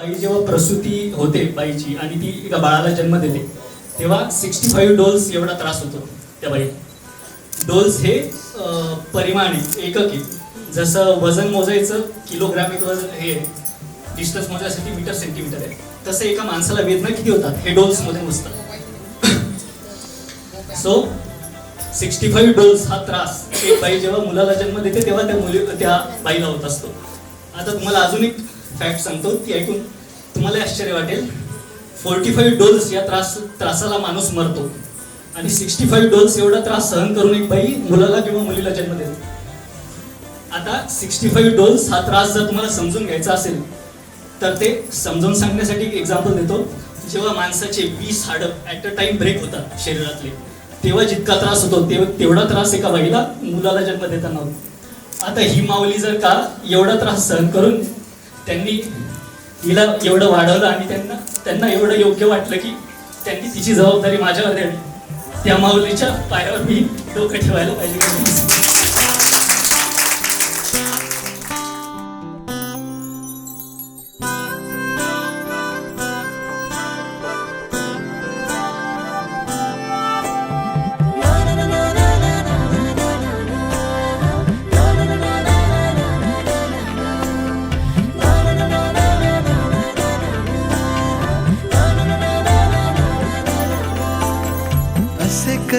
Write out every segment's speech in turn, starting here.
बाई जेव्हा प्रसूती होते बाईची आणि ती एका बाळाला जन्म देते तेव्हा सिक्स्टी फाईव्ह डोल्स एवढा त्रास होतो त्या बाई डोल्स हे परिमाण आहे एकक. आहे जसं वजन मोजायचं किलोग्राम एक वजन हे डिस्टन्स मोजायसाठी मीटर सेंटीमीटर आहे. तसं एका माणसाला वेदना किती होतात हे डोल्समध्ये मोजतात. सो सिक्स्टी फाईव्ह डोल्स हा त्रास. एक बाई जेव्हा मुलाला जन्म देते तेव्हा त्या मुली त्या बाईला होत असतो. आता तुम्हाला अजून एक फॅक्ट सांगतो ती ऐकून तुम्हाला आश्चर्य वाटेल. फोर्टी फाईव्ह डोल्स या त्रास त्रासाला माणूस मरतो. आणि सिक्स्टी फाईव्ह डोल्स एवढा त्रास सहन करून एक बाई मुलाला किंवा मुलीला जन्म देते. आता सिक्स्टी फाईव्ह डोल्स हा त्रास जर तुम्हाला समजून घ्यायचा असेल तर ते समजून सांगण्यासाठी एक एक्झाम्पल देतो. जेव्हा माणसाचे वीस हाडं ॲट अ टाइम ब्रेक होतात शरीरातले तेव्हा जितका त्रास होतो तेव्हा तेवढा त्रास एका बाईला मुलाला जन्म देताना होतो. आता ही माऊली जर का एवढा त्रास सहन करून त्यांनी तिला एवढं वाढवलं आणि त्यांना त्यांना एवढं योग्य वाटलं की त्यांनी तिची जबाबदारी माझ्यावर द्यावी. त्या माऊलीच्या पायावर मी डोकं ठेवायला पाहिजे.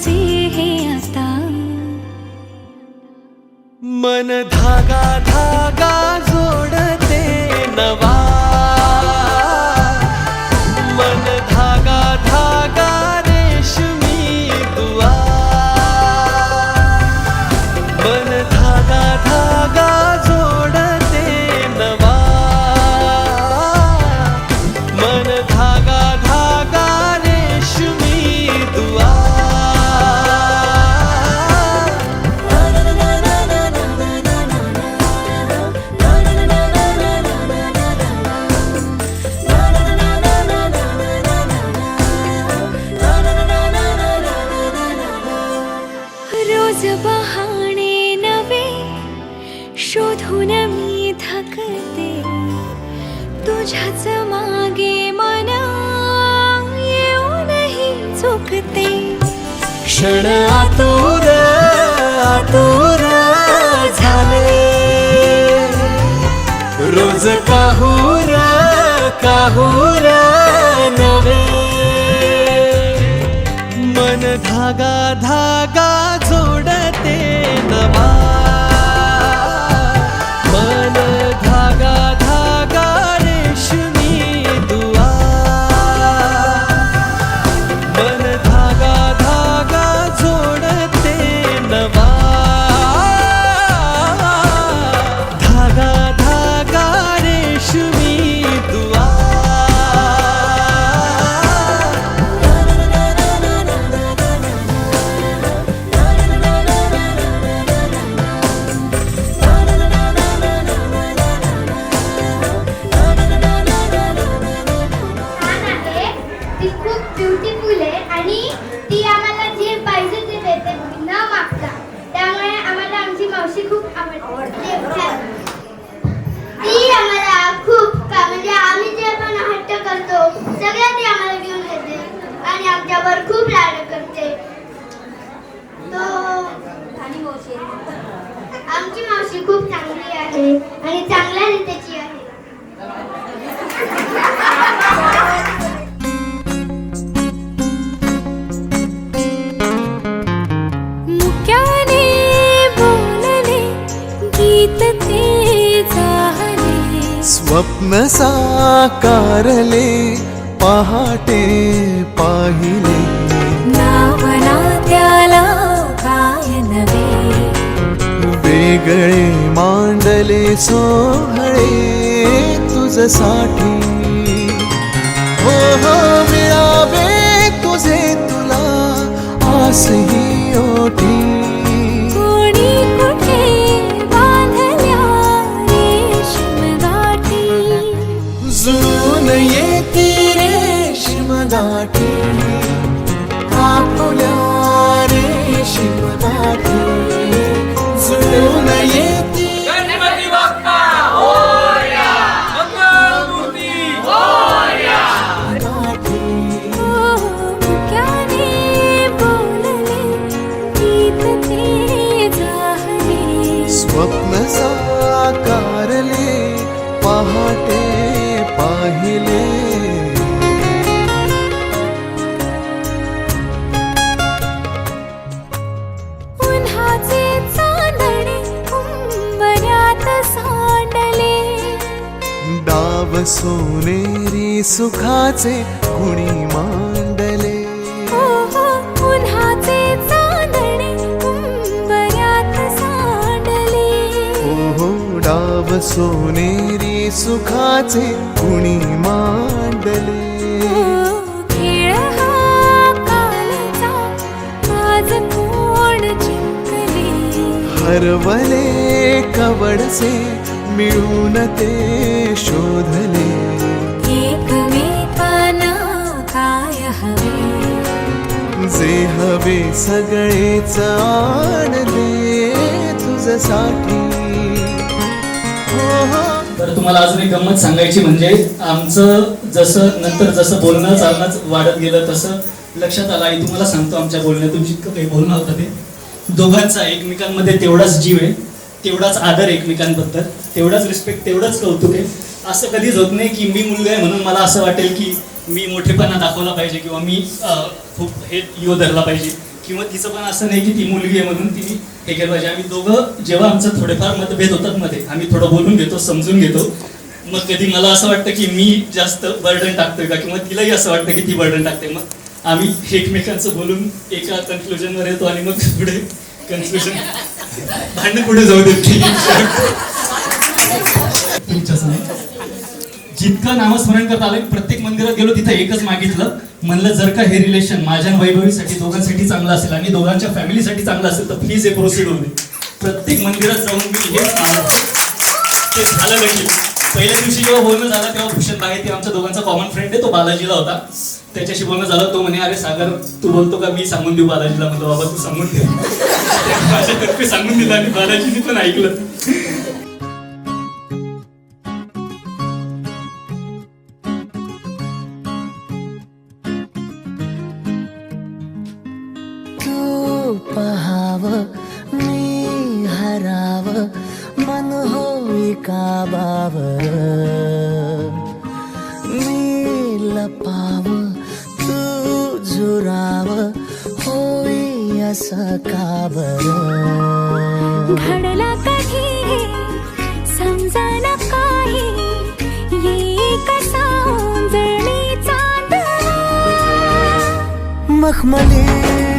लपायचे हे आता. मन धागा धागा जोडते नवा रोज बहाणे नवे शोधून मी थकते. तुझ्याच मागे मन येऊनही चुकते क्षण आतुर आतुर झाले. रोज काहूर काहूर स्वप्न साकारले पहाटे पाहिले. नावना त्याला काय नवे वेगळे मांडले सोहळे तुझसाठी. हो हो मिळावे तुझे तुला आस सुखाचे कुणी मांडले? उन्हाचे चांदणे सांडले. डाव सोनेरी सुखाचे कुणी मांडले? ओ खेळ हा कालचा आज कोण जिंकले? हरवले कवडसे मिळून ते शोधले. जे हवे सगळेच आणले तुझसाठी तर तुम्हाला अजून एक गंमत सांगायची म्हणजे आमचं जसं नंतर जसं बोलणं चालणं वाढत गेलं तसं लक्षात आलं. आई तुम्हाला सांगतो आमच्या बोलण्यातून जितकं काही बोलणं होतं ते. दोघांचा एकमेकांमध्ये तेवढाच जीव आहे तेवढाच आदर एकमेकांबद्दल तेवढाच रिस्पेक्ट तेवढंच कौतुक आहे. असं कधीच होत नाही की मी मुलगा आहे म्हणून मला असं वाटेल की मी मोठेपणा दाखवला पाहिजे किंवा मी खूप हे यो धरला पाहिजे. किंवा तिचं पण असं नाही की ती मुलगी आहे म्हणून तिने हे केलं पाहिजे. आम्ही दोघं जेव्हा आमचं थोडेफार मतभेद होतात मध्ये आम्ही थोडं बोलून घेतो समजून घेतो. मग कधी मला असं वाटतं की मी जास्त बर्डन टाकतोय का किंवा तिलाही असं वाटतं की ती बर्डन टाकते. मग आम्ही एकमेकांचं बोलून एका कन्क्लुजनवर येतो आणि मग पुढे कन्क्लुजन भांडण पुढे जाऊ देत तुमच्या जितकं नामस्मरण करता आलं प्रत्येक मंदिरात गेलो तिथं एकच मागितलं. म्हणलं जर का हे रिलेशन माझ्या वैभवीसाठी दोघांसाठी चांगलं असेल आणि दोघांच्या फॅमिलीसाठी चांगलं असेल तर प्लीज हे प्रोसीड होऊ दे. प्रत्येक मंदिरात जाऊन मी हेच ते झालं नाही पहिल्या दिवशी जेव्हा बोलणं झालं तेव्हा भूषण बाहेर ते आमच्या दोघांचा कॉमन फ्रेंड आहे तो बालाजीला होता. त्याच्याशी बोलणं झालं तो म्हणे अरे सागर तू बोलतो का मी सांगून देऊ बालाजीला? म्हणतो बाबा तू सांगून दे. माझ्यातर्फे सांगून दिलं आणि बालाजीने पण ऐकलं. पहाव मी हराव मन होई काबाव. मी लपाव तू झुराव होई असं काबर. घडला कधी समजाना काही? ये कसा चांदणा मखमली